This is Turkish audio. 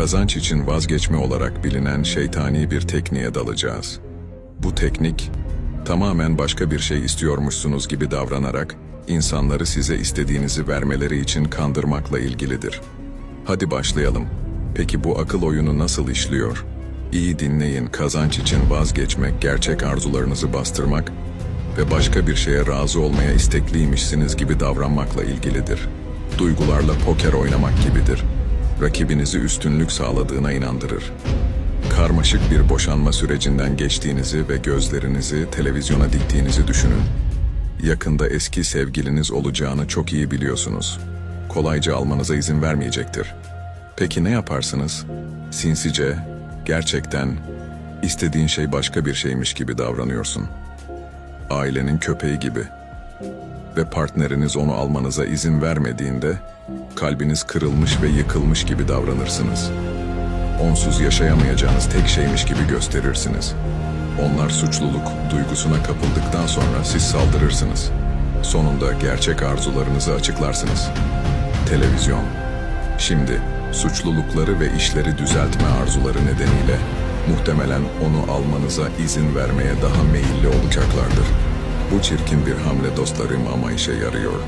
Kazanç için vazgeçme olarak bilinen şeytani bir tekniğe dalacağız. Bu teknik, tamamen başka bir şey istiyormuşsunuz gibi davranarak, insanları size istediğinizi vermeleri için kandırmakla ilgilidir. Hadi başlayalım. Peki bu akıl oyunu nasıl işliyor? İyi dinleyin, kazanç için vazgeçmek, gerçek arzularınızı bastırmak ve başka bir şeye razı olmaya istekliymişsiniz gibi davranmakla ilgilidir. Duygularla poker oynamak gibidir. Rakibinizi üstünlük sağladığına inandırır. Karmaşık bir boşanma sürecinden geçtiğinizi ve gözlerinizi televizyona diktiğinizi düşünün. Yakında eski sevgiliniz olacağını çok iyi biliyorsunuz. Kolayca almanıza izin vermeyecektir. Peki ne yaparsınız? Sinsice, gerçekten istediğin şey başka bir şeymiş gibi davranıyorsun. Ailenin köpeği gibi. Ve partneriniz onu almanıza izin vermediğinde kalbiniz kırılmış ve yıkılmış gibi davranırsınız. Onsuz yaşayamayacağınız tek şeymiş gibi gösterirsiniz. Onlar suçluluk duygusuna kapıldıktan sonra siz saldırırsınız. Sonunda gerçek arzularınızı açıklarsınız. Televizyon. Şimdi suçlulukları ve işleri düzeltme arzuları nedeniyle muhtemelen onu almanıza izin vermeye daha meyilli olacaklardır. Bu çirkin bir hamle dostlarım ama işe yarıyor.